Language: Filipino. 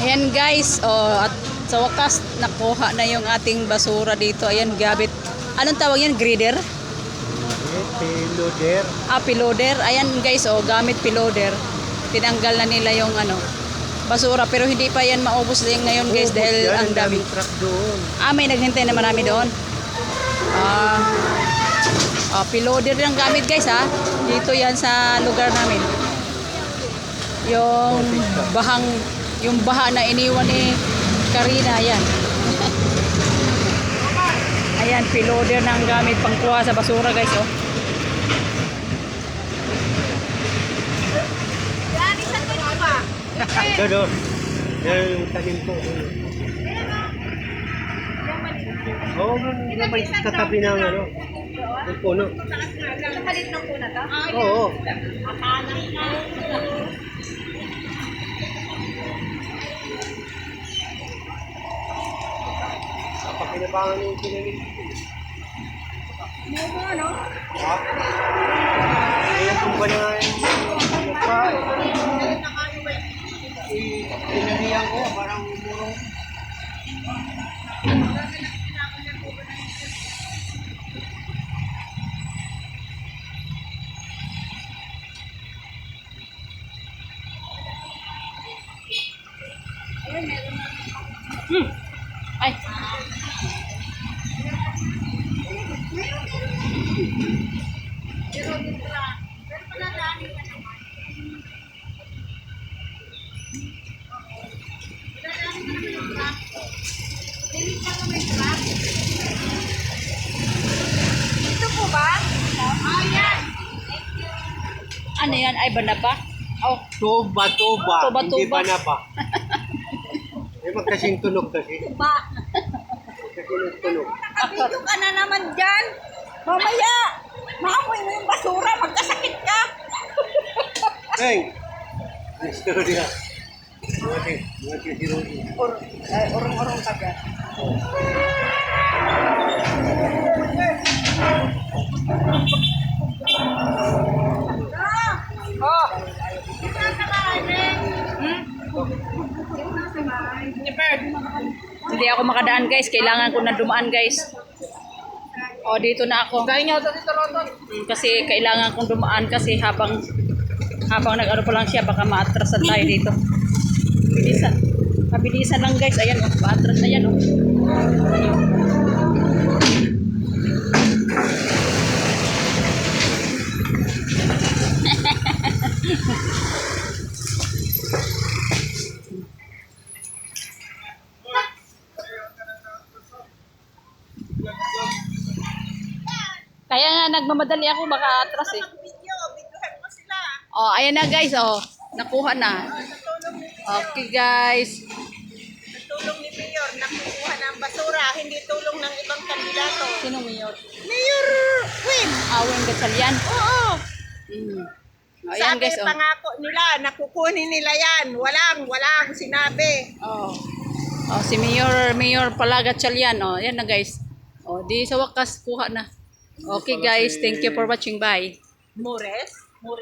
Ayan guys, oh, at sa wakas nakuha na yung ating basura dito. Ayan, gabit. Anong tawag yan? Grader? Piloder. Ah, piloder. Ayan guys, oh, gamit piloder. Tinanggal na nila yung ano, basura. Pero hindi pa yan maubos din ngayon guys dahil ang dami. truck doon. Ah, may naghintay na marami doon. Ah, ah piloder yung gamit guys ha. Dito yan sa lugar namin. Yung bahang, yung baha na iniwan ni Karina, yan. Ayan, piloder ng gamit pangkuha sa basura guys oh. Ito doon. Yan yung tanim ko. Oo, oh, may katabi ng ano. Yung puno. Kapalit ng po na to? Oo. Kapakinabangan yung pinalit. Ano mo, no? Ha? Kaya kung ba na yung lupa, eh, pinalihan ko, parang umurong. Ay, Ito po ba? Ah, yan. ano yan? Ay, banda pa? Oh, Tuba, tuba. Tuba, Hindi tuba. ba na pa? Eh, magkasing tunog kasi. Ba? Kasing tunog. Nakabito ka na naman dyan. Mamaya, maamoy mo yung basura, magkasakit ka. Hey! Istorya. Or, ay, urong-urong ka dyan. Oh. Hindi ako makadaan guys. Kailangan ko na dumaan guys. O, dito na ako. Mm, Kasi kailangan kong dumaan kasi habang habang nag-ano pa lang siya, baka maatrasan tayo dito. Bilisan. Mabilisan lang guys. Ayan, oh, maatras na yan. Oh. Kaya nga nagmamadali ako, baka atras eh. Oh, ayan na guys, oh. Nakuha na. Okay guys. Tulong ni Mayor, nakukuha ng basura, hindi tulong ng ibang kandidato. Sino mayor? Mayor Queen! Aweng Gatchalian. Oo! Mm. Oh, Sabi, guys, oh. pangako nila, nakukunin nila yan. Walang, walang sinabi. Oh. Oh, si Mayor, Mayor pala Gatchalian. Oh, ayan na guys. Oh, di sa wakas kuha na. Okay guys, thank you for watching. Bye. Mores? Mores